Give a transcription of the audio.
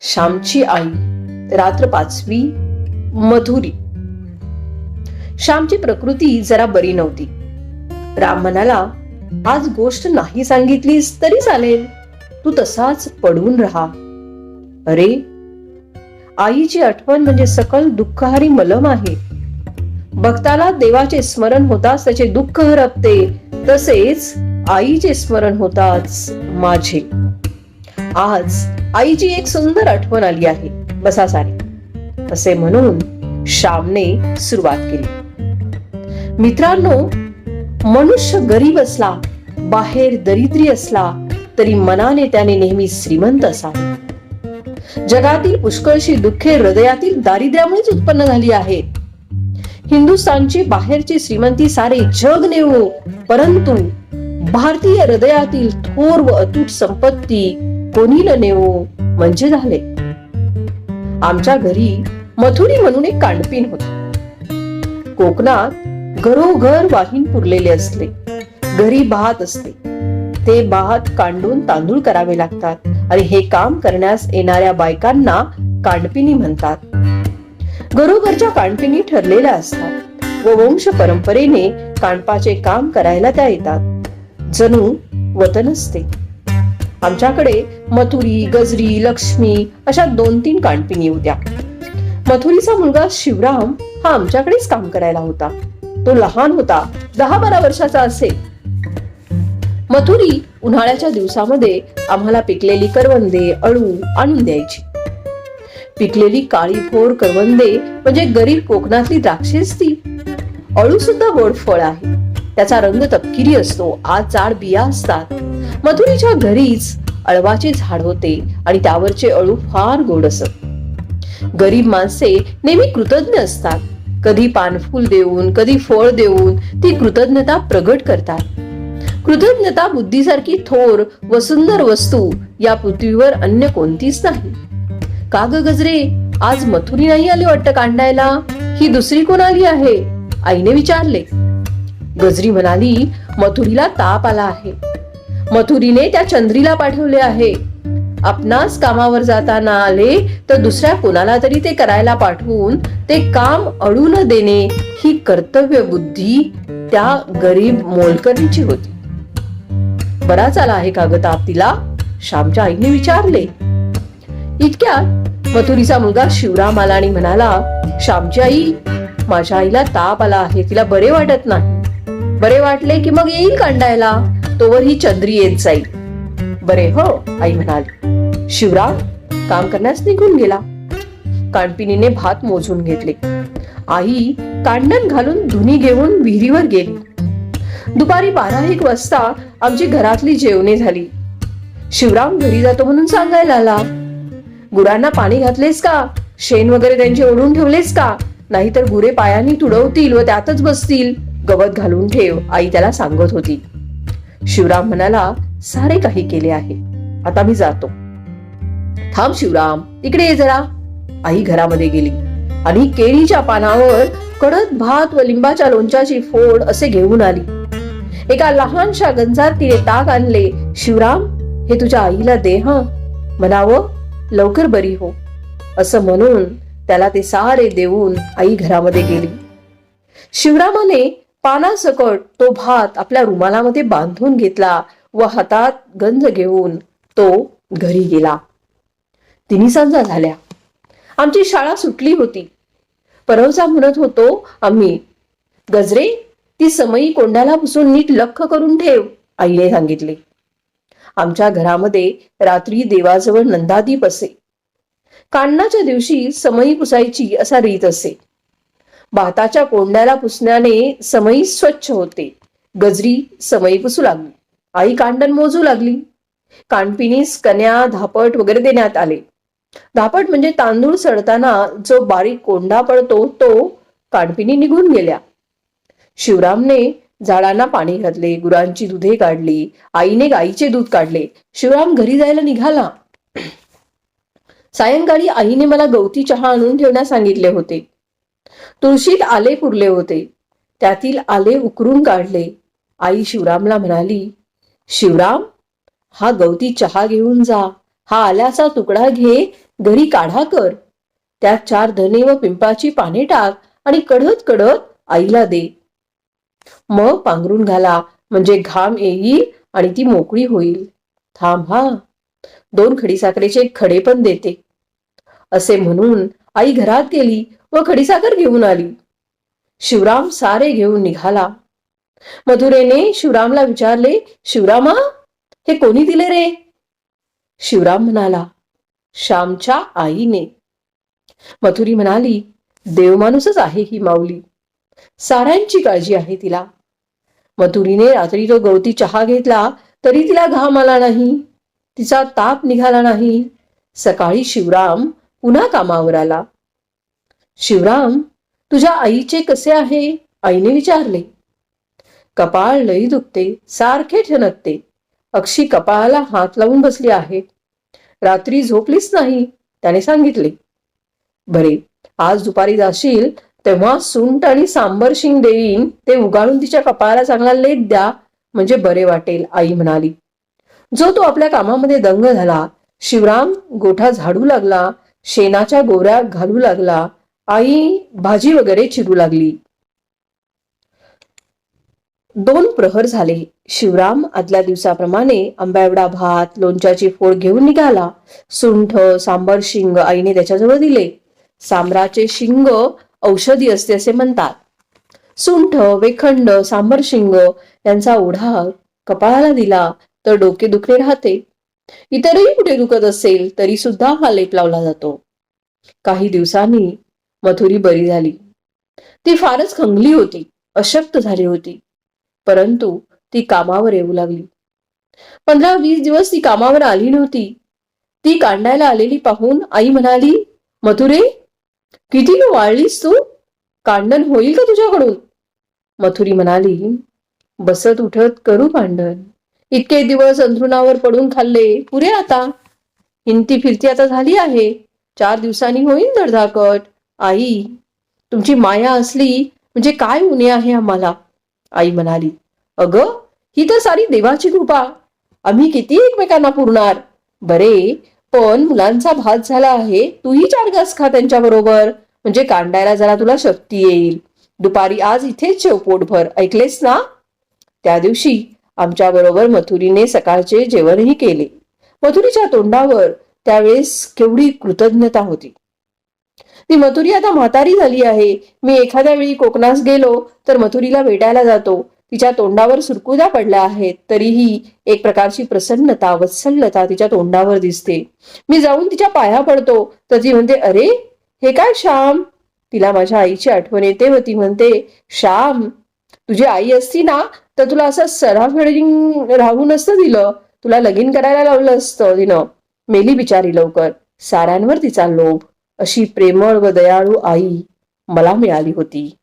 श्यामची आई रात्र पाचवी मधुरी. श्यामची प्रकृती जरा बरी नव्हती. राम म्हणाला आज गोष्ट नाही सांगितलीस तरी चालेल. तू तसाच पडून राहा. अरे आईची आठवण म्हणजे सकल दुःखहारी मलम आहे. भक्ताला देवाचे स्मरण होताच त्याचे दुःख हरपते तसेच आईचे स्मरण होताच माझे. आज आईची एक सुंदर आठवण आली आहे बसा सारे असे म्हणून श्यामने सुरुवात केली. मित्रांनो मनुष्य गरीब असला बाहेर दरिद्री असला तरी मनाने त्याने नेहमी श्रीमंत असावे. जगातील पुष्कळशी दुःखे हृदयातील दारिद्र्यामुळेच उत्पन्न झाली आहेत. हिंदुस्थानची बाहेरची श्रीमंती सारे जग नेऊ परंतु भारतीय हृदयातील थोर व अतूट संपत्ती कोणीला नेऊ? नेवो म्हणजे झाले. आमच्या घरी मथुरी म्हणून एक कांडपीन होती. कोकणात घरोघर वाहीन पुरलेले असले घरी भात असते. ते भात कांडून तांदूळ करावे लागतात आणि हे काम करण्यास येणाऱ्या बायकांना कांडपिनी म्हणतात. घरोघरच्या कांडपिनी ठरलेल्या असतात व वंश परंपरेने कांडपाचे काम करायला त्या येतात. जणू वतन असते. आमच्याकडे मथुरी गजरी लक्ष्मी अशा दोन तीन कांडपिनी होत्या. मथुरीचा मुलगा शिवराम हा आमच्याकडेच काम करायला होता. तो लहान होता दहा बारा वर्षाचा असेल. मथुरी उन्हाळ्याच्या दिवसामध्ये आम्हाला पिकलेली करवंदे अळू आणून द्यायची. पिकलेली काळी फोर करवंदे म्हणजे गरीब कोकणातली द्राक्षेच ती. अळू सुद्धा गोड फळ आहे. त्याचा रंग तपकिरी असतो आज जाड बिया असतात. मथुरीच्या घरीच अळवाचे झाड होते आणि त्यावरचे अळू फार गोड असत. गरीब माणसे नेहमी कृतज्ञ असतात. कधी पानफूल देऊन कधी फळ देऊन ती कृतज्ञता प्रगट करतात. कृतज्ञता बुद्धीसारखी थोर व सुंदर वस्तू या पृथ्वीवर अन्य कोणतीच नाही. का ग गजरे आज मथुरी नाही आली वाटत कांडायला? ही दुसरी कोण आली आहे? आईने विचारले. गजरी म्हणाली मथुरीला ताप आला आहे. मथुरीने त्या चंद्रीला पाठवले आहे. आपणास कामावर जाताना आले तर दुसऱ्या कोणाला तरी ते करायला पाठवून ते काम अडू न देणे ही कर्तव्य बुद्धी त्या गरीब मोलकरीची होती. बराच आला आहे का ग ताप तिला? श्यामच्या आईने विचारले. इतक्यात मथुरीचा मुलगा शिवराम आला आणि म्हणाला श्यामची आई माझ्या आईला ताप आला आहे तिला बरे वाटत नाही. बरे वाटले की मग येईल कांडायला? तोवर ही चंद्री येत जाईल. बरे हो आई म्हणाली. शिवराम काम करण्यास निघून गेला. कानपिनीने भात मोजून घेतले. आई कांडण घालून धुनी घेऊन विहिरीवर गेली. दुपारी बारा एक वाजता आमची घरातली जेवणे झाली. शिवराम घरी जातो म्हणून सांगायला आला. गुरांना पाणी घातलेस का? शेण वगैरे त्यांचे ओढून ठेवलेस का? नाहीतर गुरे पायांनी तुडवतील व त्यातच बसतील. गवत घालून ठेव आई त्याला सांगत होती. शिवराम म्हणाला सारे काही केले आहे. आता मी जातो. थांब शिवराम इकडे ये जरा. आई घरामध्ये गेली. आणि केळीच्या पानावर कडक भात व लिंबाच्या लोणच्याची फोड असे घेऊन आली. एका लहानशा गंजात तिने ताक आणले शिवराम हे तुझ्या आईला दे हा. म्हणावं लवकर बरी हो. असं म्हणून त्याला ते सारे देऊन आई घरामध्ये गेली. शिवरामाने पानासकट तो भात आपल्या रुमालामध्ये बांधून घेतला व हातात गंज घेऊन तो घरी गेला. तिन्ही सांजा झाल्या. आमची शाळा सुटली होती. परवचा म्हणत होतो आम्ही. गजरे ती समयी कोंडाला पुसून नीट लख करून ठेव आईने सांगितले. आमच्या घरामध्ये रात्री देवाजवळ नंदादीप असे. कांडणाच्या दिवशी समयी पुसायची असा रीत असे. भाताच्या कोंड्याला पुसण्याने समयी स्वच्छ होते. गजरी समयी पुसू लागली. आई कांडण मोजू लागली. कानपिनीस कन्या धापट वगैरे देण्यात आले. धापट म्हणजे तांदूळ सडताना जो बारीक कोंडा पडतो तो कानपिनी निघून गेल्या. शिवरामने झाडांना पाणी घातले गुरांची दुधे काढली आईने गाईचे दूध काढले. शिवराम घरी जायला निघाला. सायंकाळी आईने मला गवती चहा आणून ठेवण्यास सांगितले होते. तुळशीत आले पुरले होते. त्यातील आले उकरून काढले. आई शिवरामला म्हणाली शिवराम हा गवती चहा घेऊन जा. हा आल्याचा तुकडा घे. घरी काढा कर. त्यात चार धने व पिंपाची पाने टाक आणि कढत कढत आईला दे. मग पांघरून घाला. म्हणजे घाम येईल आणि ती मोकळी होईल. थांब हा. दोन खडीसाखरेचे खडे पण देते. असे म्हणून आई घरात गेली व खडीसाखर घेऊन आली. शिवराम सारे घेऊन निघाला. मधुरेने शिवरामला विचारले शिवरामा हे कोणी दिले रे? शिवराम म्हणाला श्यामच्या आईने. मथुरी म्हणाली देवमाणूसच आहे ही माऊली. साऱ्यांची काळजी आहे तिला. मथुरीने रात्री तो गवती चहा घेतला तरी तिला घाम आला नाही. तिचा ताप निघाला नाही. सकाळी शिवराम पुन्हा कामावर आला. शिवराम तुझ्या आईचे कसे आहे? आईने विचारले. कपाळ लई दुखते सारखे ठणकते. अक्षी कपाळाला हात लावून बसली आहे. रात्री झोपलीच नाही त्याने सांगितले. बरे आज दुपारी जाशील तेव्हा सुंट आणि सांबर शिंग देईन. ते उगाळून तिच्या कपाळाला चांगला लेट द्या म्हणजे बरे वाटेल आई म्हणाली. जो तो आपल्या कामामध्ये दंग झाला शिवराम गोठा झाडू लागला शेणाच्या गोऱ्या घालू लागला. आई भाजी वगैरे चिरू लागली. दोन प्रहर झाले. शिवराम आदल्या दिवसाप्रमाणे आंब्यावडा भात लोणच्याची फोड घेऊन निघाला. सुंठ सांबर शिंग आईने त्याच्याजवळ दिले. सांबराचे शिंग औषधी असते असे म्हणतात. सुंठ वेखंड सांबर शिंग यांचा ओढा कपाळाला दिला तर डोके दुखणे राहते. इतरही कुठे दुखत असेल तरी सुद्धा हा लेप लावला जातो. काही दिवसांनी मथुरी बरी झाली. ती फारच खंगली होती अशक्त झाली होती. परंतु ती कामावर येऊ लागली. पंधरा वीस दिवस ती कामावर आली नव्हती. ती कांडायला आलेली पाहून आई म्हणाली मथुरे किती वाळलीस तू? कांडण होईल का तुझ्याकडून? मथुरी म्हणाली बसत उठत करू कांडण. इतके दिवस अंथरुणावर पडून खाल्ले. पुरे आता. हिंती फिरती आता झाली आहे. चार दिवसांनी होईल धडधाकट. आई तुमची माया असली म्हणजे काय उणे आहे आम्हाला? आई म्हणाली अग ही तर सारी देवाची कृपा. आम्ही किती एकमेकांना पुरणार? बरे पण मुलांचा भात झाला आहे. तूही चार घास खा त्यांच्या बरोबर. म्हणजे कांडायला जरा तुला शक्ती येईल. दुपारी आज इथेच शेवपोटभर ऐकलेस ना? त्या दिवशी आमच्या बरोबर मथुरीने सकाळचे जेवणही केले. मथुरीच्या तोंडावर त्यावेळेस केवढी कृतज्ञता होती. ती मथुरी आता म्हातारी झाली आहे. मी एखाद्या वेळी कोकणास गेलो तर मथुरीला भेटायला जातो. तिच्या तोंडावर सुरकुदा पडल्या आहेत. तरीही एक प्रकारची प्रसन्नता वत्सल्यता तिच्या तोंडावर दिसते. मी जाऊन तिच्या पाया पडतो. तर ती म्हणते अरे हे काय श्याम? तिला माझ्या आईची आठवण येते व ती म्हणते श्याम तुझी आई असती ना तर तुला असं सराफेडिंग राहू नसतं दिलं. तुला लगीन करायला लावलं असतं तिनं मेली बिचारी लवकर. साऱ्यांवर तिचा लोभ. अशी प्रेमळ व दयाळू आई मला मिळाली होती.